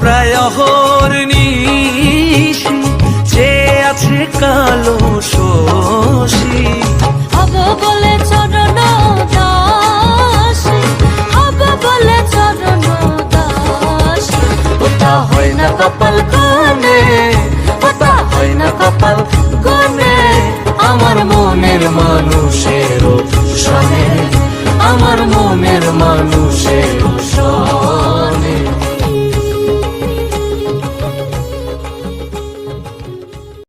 প্রায় হরনিশি যে আছে কালো শশী। হব বলে চরণ দাসী, হব বলে চরণ। ওটা হয় না কপাল কোনে। ওটা হয় না কপাল কোনে। আমার মনের মানুষের শোনে। আমার মনের মানুষের শোনে।